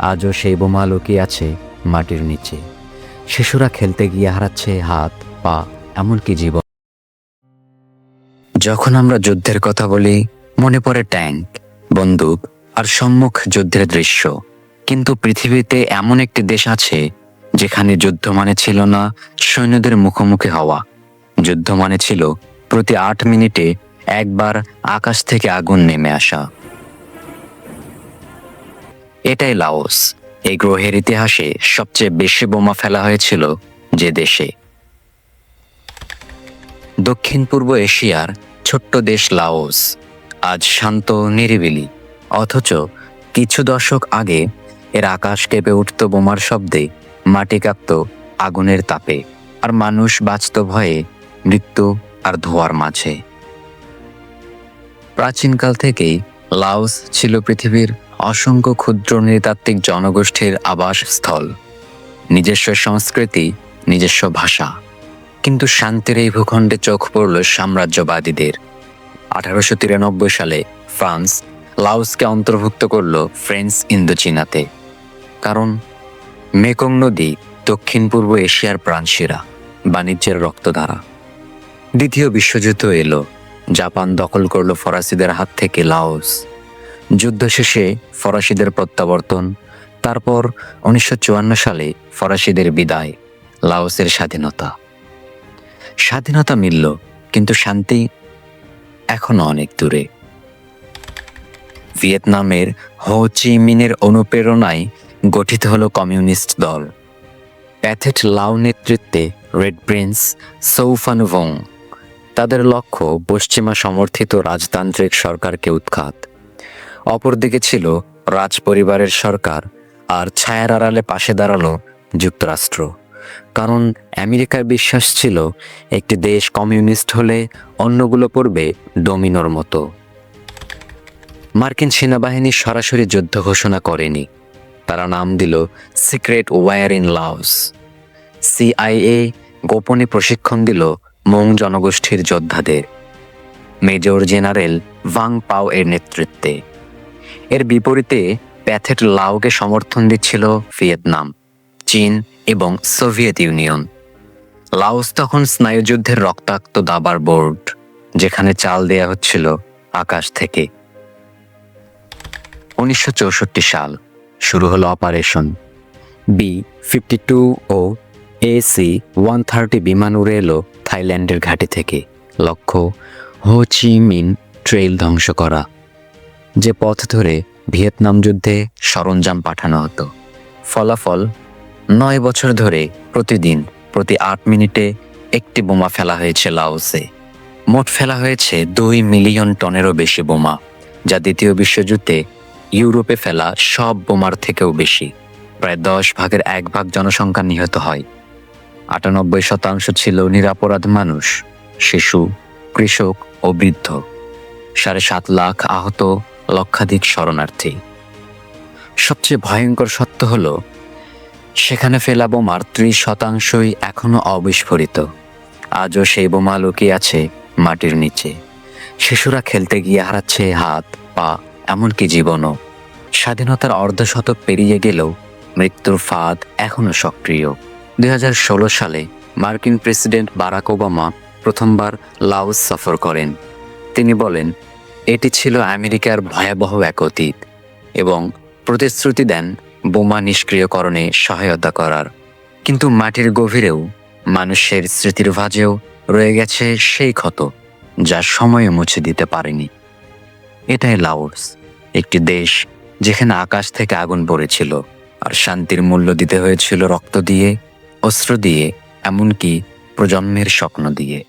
আজও সেই বোমা লুকিয়ে আছে মাটির নিচে। শিশুরা খেলতে গিয়ে হারাচ্ছে হাত, পা, এমনকি জীবন। যখন আমরা যুদ্ধের কথা বলি, মনে পড়ে ট্যাঙ্ক, বন্দুক আর সম্মুখ যুদ্ধের দৃশ্য। কিন্তু পৃথিবীতে এমন একটি দেশ আছে, যেখানে যুদ্ধ মানে ছিল না সৈন্যদের মুখোমুখি হওয়া। যুদ্ধ মানে ছিল প্রতি আট মিনিটে একবার আকাশ থেকে আগুন নেমে আসা। এটাই লাওস। এই গ্রহের ইতিহাসে সবচেয়ে বেশি বোমা ফেলা হয়েছিল যে দেশে। দক্ষিণ পূর্ব এশিয়ার ছোট্ট দেশ লাওস। আজ শান্ত, নিরিবিলি। অথচ কিছু দশক আগে এর আকাশ কেঁপে উঠত বোমার শব্দে, মাটি কাঁপত আগুনের তাপে, আর মানুষ বাঁচত ভয়ে মৃত্যু আর ধোয়ার মাঝে। প্রাচীনকাল থেকেই লাওস ছিল পৃথিবীর অসংখ্য ক্ষুদ্র নৃতাত্ত্বিক জনগোষ্ঠীর আবাসস্থল, নিজস্ব সংস্কৃতি, নিজস্ব ভাষা। কিন্তু শান্তির এই ভূখণ্ডে চোখ পড়ল সাম্রাজ্যবাদীদের। আঠারোশো তিরানব্বই সালে ফ্রান্স লাওসকে অন্তর্ভুক্ত করল ফ্রেঞ্চ ইন্দোচীনাতে। কারণ মেকং নদী দক্ষিণ পূর্ব এশিয়ার প্রাণশিরা, বাণিজ্যের রক্তধারা। দ্বিতীয় বিশ্বযুদ্ধ এলো। জাপান দখল করল ফরাসিদের হাত থেকে লাওস। যুদ্ধ শেষে ফরাসিদের প্রত্যাবর্তন, তারপর উনিশশো চুয়ান্ন সালে ফরাসিদের বিদায়, লাওসের স্বাধীনতা। স্বাধীনতা মিলল, কিন্তু শান্তি এখনও অনেক দূরে। ভিয়েতনামের হো চি মিনের অনুপ্রেরণায় গঠিত হল কমিউনিস্ট দল। প্যাথেট লাও নেতৃত্বে রেড প্রিন্স সৌফানুভং তাদের লক্ষ্য পশ্চিমা সমর্থিত রাজতান্ত্রিক সরকারকে উৎখাত। অপরদিকে ছিল রাজ পরিবারের সরকার আর ছায়ার আড়ালে পাশে দাঁড়াল যুক্তরাষ্ট্র। কারণ আমেরিকার বিশ্বাস ছিল একটি দেশ কমিউনিস্ট হলে অন্যগুলো পড়বে ডোমিনোর মতো। মার্কিন সেনাবাহিনী সরাসরি যুদ্ধ ঘোষণা করেনি। তারা নাম দিল secret war in Laos. CIA গোপনে প্রশিক্ষণ দিল মং জনগোষ্ঠীর যোদ্ধাদের। মেজর জেনারেল ভাং পাও এর নেতৃত্বে। এর বিপরীতে প্যাথেট লাওকে সমর্থন দিচ্ছিল ভিয়েতনাম, চীন এবং সোভিয়েত ইউনিয়ন। লাওস তখন স্নায়ুযুদ্ধের রক্তাক্ত দাবার বোর্ড, যেখানে চাল দেয়া হচ্ছিল আকাশ থেকে। উনিশশো চৌষট্টি সাল শুরু হলো অপারেশন বি ফিফটি টু ও এসি ওয়ান থার্টি বিমান উড়ে এলো থাইল্যান্ডের ঘাঁটি থেকে। লক্ষ্য, হো চি মিন ট্রেইল ধ্বংস করা, যে পথ ধরে ভিয়েতনাম যুদ্ধে সরঞ্জাম পাঠানো হতো। ফলাফল, নয় বছর ধরে প্রতিদিন প্রতি আট মিনিটে একটি বোমা ফেলা হয়েছে লাওসে। মোট ফেলা হয়েছে দুই মিলিয়ন টনেরও বেশি বোমা, যা দ্বিতীয় বিশ্বযুদ্ধে ইউরোপে ফেলা সব বোমার থেকেও বেশি। প্রায় দশ ভাগের এক ভাগ জনসংখ্যা নিহত হয়। আটানব্বই শতাংশ ছিল নিরাপরাধ মানুষ, শিশু, কৃষক ও বৃদ্ধ। সাড়ে সাত লাখ আহত লক্ষাধিক শরণার্থী। সবচেয়ে ভয়ঙ্কর সত্য হল, সেখানে ফেলা বোমার ত্রিশ শতাংশই এখনও অবিস্ফোরিত। আজও সেই বোমা লুকিয়ে আছে মাটির নিচে। শিশুরা খেলতে গিয়ে হারাচ্ছে হাত, পা, এমনকি জীবনও। স্বাধীনতার অর্ধশতক পেরিয়ে গেলেও মৃত্যুর ফাঁদ এখনও সক্রিয়। দুই হাজার ষোলো সালে মার্কিন প্রেসিডেন্ট বারাক ওবামা প্রথমবার লাওস সফর করেন। তিনি বলেন, এটি ছিল আমেরিকার ভয়াবহ এক অতীত এবং প্রতিশ্রুতি দেন বোমা নিষ্ক্রিয়করণে সহায়তা করার। কিন্তু মাটির গভীরেও মানুষের স্মৃতির ভাজেও রয়ে গেছে সেই ক্ষত যা সময়ে মুছে দিতে পারেনি। এটাই লাওস, একটি দেশ যেখানে আকাশ থেকে আগুন পড়েছিল আর শান্তির মূল্য দিতে হয়েছিল রক্ত দিয়ে অস্ত্র দিয়ে এমনকি প্রজন্মের স্বপ্ন দিয়ে।